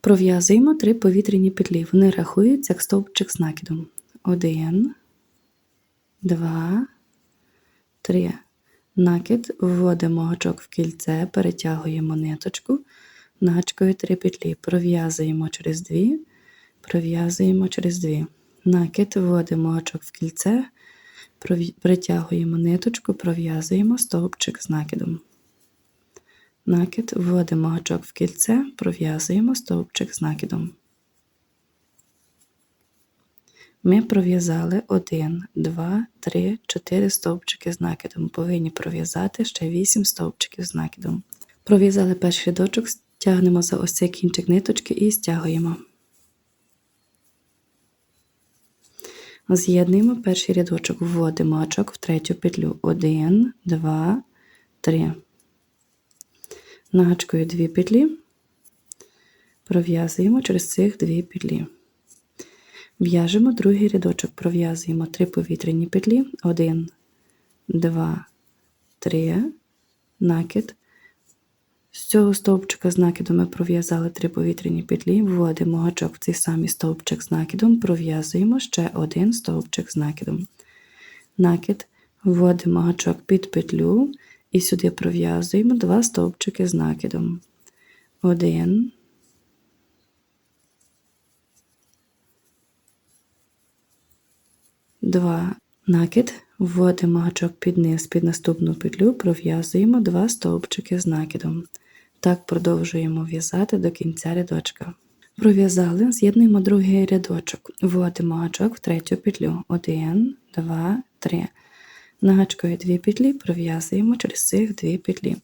Пров'язуємо три повітряні петлі. Вони рахуються як стовпчик з накидом. Один, два, три. Накид, вводимо гачок в кільце, перетягуємо ниточку, начкою три петлі, пров'язуємо через дві, пров'язуємо через дві. Накид, вводимо гачок в кільце, притягуємо ниточку, пров'язуємо стовпчик з накидом. Накид, вводимо гачок в кільце, пров'язуємо стовпчик з накидом. Ми пров'язали 1, 2, 3, 4 стовпчики з накидом. Повинні пров'язати ще 8 стовпчиків з накидом. Пров'язали перший рядочок, стягнемо за ось цей кінчик ниточки і стягуємо. З'єднуємо перший рядочок, вводимо гачок в третю петлю. 1, 2, 3. Нагачкою 2 петлі, пров'язуємо через цих 2 петлі. В'яжемо другий рядочок, пров'язуємо 3 повітряні петлі, 1, 2, 3, накид. З цього стовпчика з накидом ми пров'язали 3 повітряні петлі, вводимо гачок в цей самий стовпчик з накидом, пров'язуємо ще один стовпчик з накидом. Накид, вводимо гачок під петлю і сюди пров'язуємо 2 стовпчики з накидом. 1, Два накид, вводимо гачок під низ під наступну петлю, пров'язуємо два стовпчики з накидом. Так продовжуємо в'язати до кінця рядочка. Пров'язали, з'єднуємо другий рядочок, вводимо гачок в третю петлю. 1, 2, 3. Нагачкою дві петлі пров'язуємо через цих дві петлі.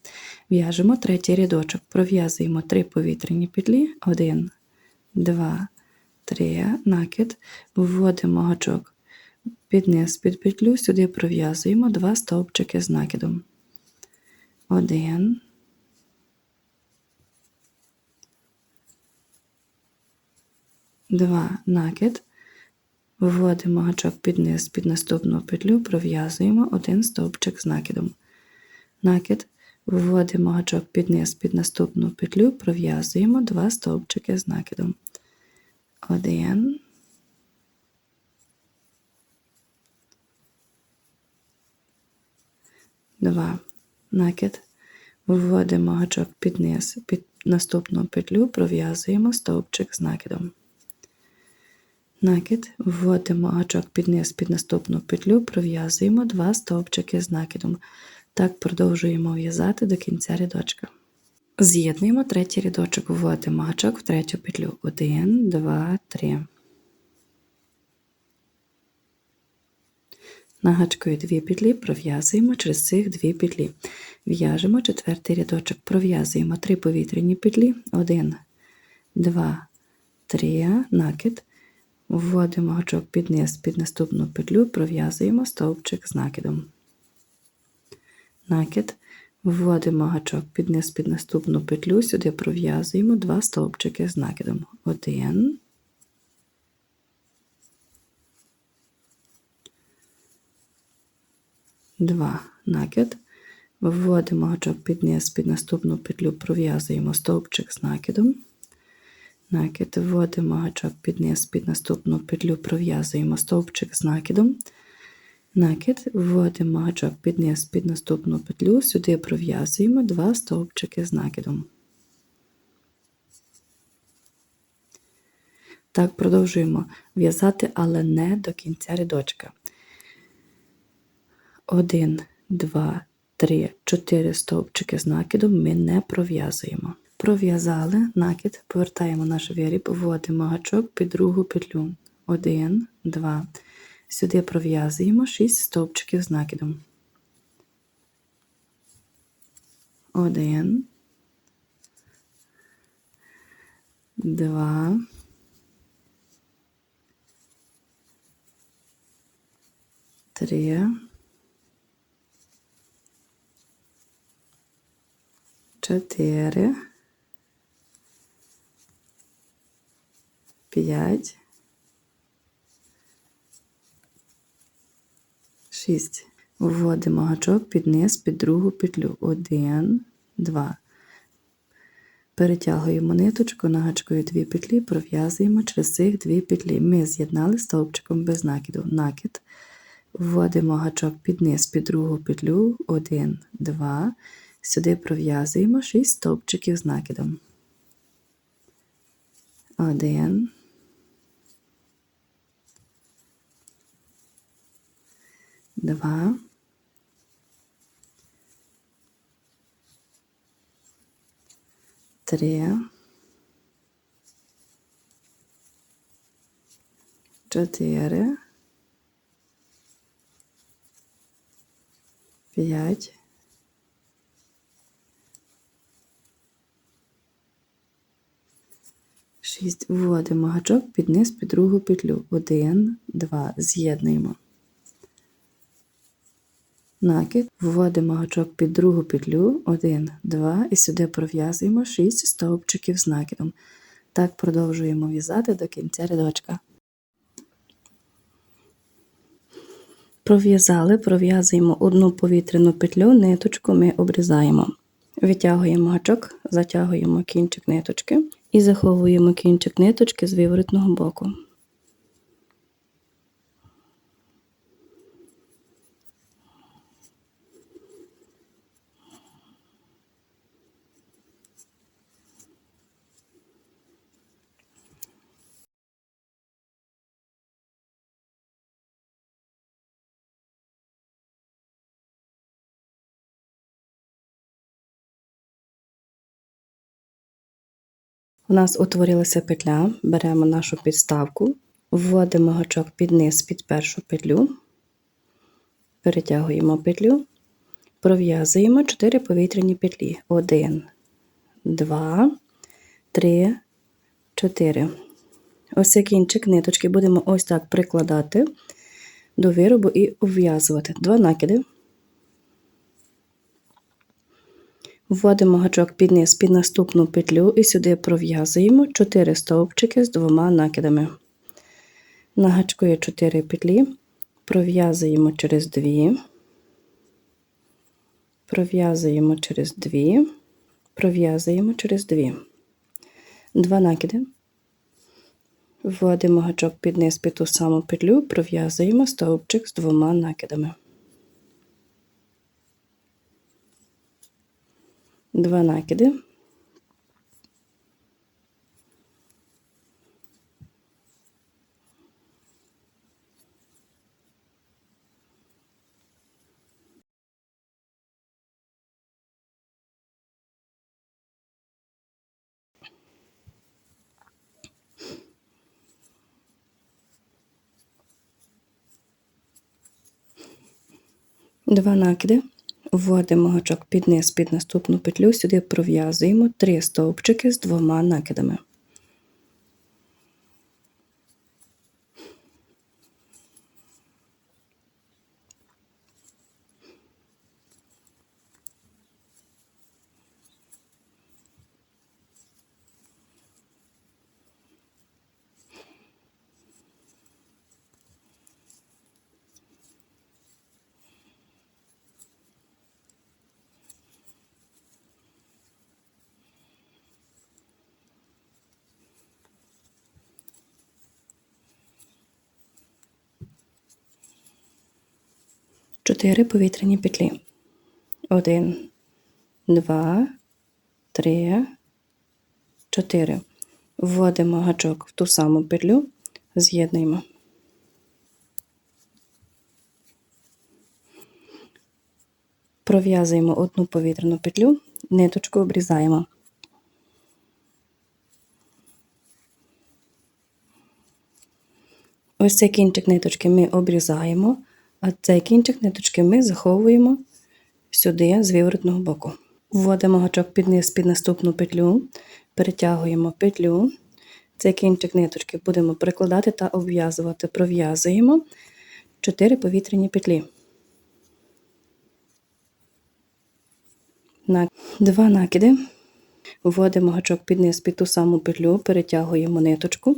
В'яжемо третій рядочок, пров'язуємо три повітряні петлі. 1, 2, 3, накид, вводимо гачок під низ під петлю, сюди пров'язуємо два стовпчики з накидом. Один. Два накид. Вводимо гачок під низ під наступну петлю, пров'язуємо один стовпчик з накидом. Накид. Вводимо гачок під низ під наступну петлю, пров'язуємо два стовпчики з накидом. Один. Два. Накид. Вводимо гачок під низ, під наступну петлю, пров'язуємо стовпчик з накидом. Накид. Вводимо гачок під низ, під наступну петлю, пров'язуємо два стовпчики з накидом. Так продовжуємо в'язати до кінця рядочка. З'єднуємо третій рядочок, вводимо гачок в третю петлю. 1, 2, 3. Нагачкою дві петлі пров'язуємо через цих дві петлі. В'яжемо четвертий рядочок, пров'язуємо три повітряні петлі, 1, 2, 3, накид, вводимо гачок під низ під наступну петлю, пров'язуємо стовпчик з накидом. Накид, вводимо гачок під низ під наступну петлю, сюди пров'язуємо два стовпчики з накидом. 1, Два накид. Вводимо гачок під низ під наступну петлю, пров'язуємо стовпчик з накидом. Накид, вводимо гачок під низ під наступну петлю, пров'язуємо стовпчик з накидом. Накид, вводимо гачок під низ під наступну петлю, сюди пров'язуємо два стовпчики з накидом. Так продовжуємо в'язати, але не до кінця рядочка. 1, 2, 3, 4 стовпчики з накидом ми не пров'язуємо. Пров'язали накид, повертаємо наш виріб, вводимо гачок під другу петлю. 1, 2. Сюди пров'язуємо 6 стовпчиків з накидом. 1, 2, 3, чотири, п'ять, шість. Вводимо гачок під низ під другу петлю. Один, два. Перетягуємо ниточку, нагачкою дві петлі, пров'язуємо через цих дві петлі. Ми з'єднали стовпчиком без накиду. Накид. Вводимо гачок під низ, під другу петлю, 1, 2. Сюди пров'язуємо 6 стовпчиків з накидом. 1, 2, три, чотири, п'ять, шість. Вводимо гачок під низ під другу петлю. Один, два. З'єднуємо. Накид, вводимо гачок під другу петлю, 1, 2 і сюди пров'язуємо 6 стовпчиків з накидом. Так продовжуємо в'язати до кінця рядочка. Пров'язали, пров'язуємо одну повітряну петлю, ниточку ми обрізаємо. Витягуємо гачок, затягуємо кінчик ниточки і заховуємо кінчик ниточки з виворотного боку. У нас утворилася петля, беремо нашу підставку, вводимо гачок під низ під першу петлю, перетягуємо петлю, пров'язуємо 4 повітряні петлі. 1, 2, 3, 4. Ось цей кінчик ниточки будемо ось так прикладати до виробу і обв'язувати. Два накиди. Вводимо гачок під низ під наступну петлю і сюди пров'язуємо 4 стовпчики з двома накидами. На гачку є 4 петлі, пров'язуємо через 2, пров'язуємо через 2, пров'язуємо через 2. Два накиди. Вводимо гачок під низ під ту саму петлю, пров'язуємо стовпчик з двома накидами. Два накиди. Два накиди. Вводимо гачок під низ під наступну петлю, сюди пров'язуємо три стовпчики з двома накидами. Чотири повітряні петлі. Один, два, три, чотири. Вводимо гачок в ту саму петлю, з'єднуємо. Пров'язуємо одну повітряну петлю, ниточку обрізаємо. Ось цей кінчик ниточки ми обрізаємо, а цей кінчик ниточки ми заховуємо сюди з виворотного боку. Вводимо гачок під низ під наступну петлю, перетягуємо петлю. Цей кінчик ниточки будемо прикладати та обв'язувати. Пров'язуємо 4 повітряні петлі. На два накиди. Вводимо гачок під низ під ту саму петлю, перетягуємо ниточку,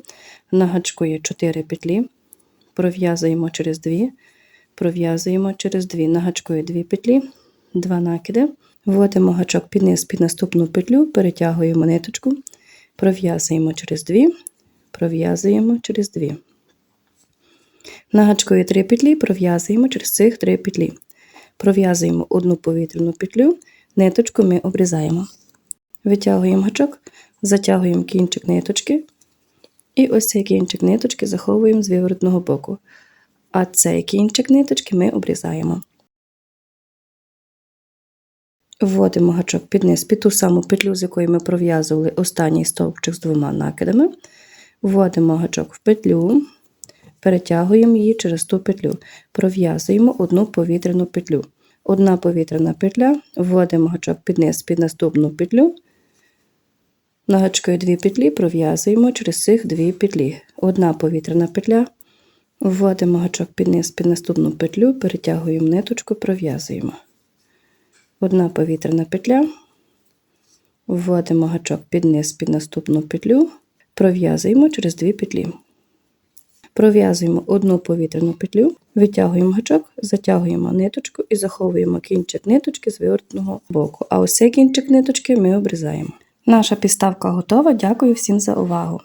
на гачку є 4 петлі, пров'язуємо через 2, пров'язуємо через 2, на гачку є 2 петлі, 2 накиди, Вводимо гачок під низ під наступну петлю, перетягуємо ниточку, пров'язуємо через дві, пров'язуємо через дві. На гачку три петлі, пров'язуємо через цих три петлі. Пров'язуємо одну повітряну петлю, ниточку ми обрізаємо. Витягуємо гачок, затягуємо кінчик ниточки. І ось цей кінчик ниточки заховуємо з виворотного боку. А цей кінчик ниточки ми обрізаємо. Вводимо гачок під низ, під ту саму петлю, з якої ми пров'язували останній стовпчик з двома накидами. Вводимо гачок в петлю, перетягуємо її через ту петлю, пров'язуємо одну повітряну петлю. Одна повітряна петля, вводимо гачок під низ під наступну петлю. На гачкою дві петлі пров'язуємо через цих дві петлі. Одна повітряна петля, вводимо гачок під низ під наступну петлю, перетягуємо ниточку, пров'язуємо. Одна повітряна петля, вводимо гачок під низ під наступну петлю, пров'язуємо через дві петлі. Пров'язуємо одну повітряну петлю, витягуємо гачок, затягуємо ниточку і заховуємо кінчик ниточки з вивертного боку. А ось цей кінчик ниточки ми обрізаємо. Наша підставка готова. Дякую всім за увагу!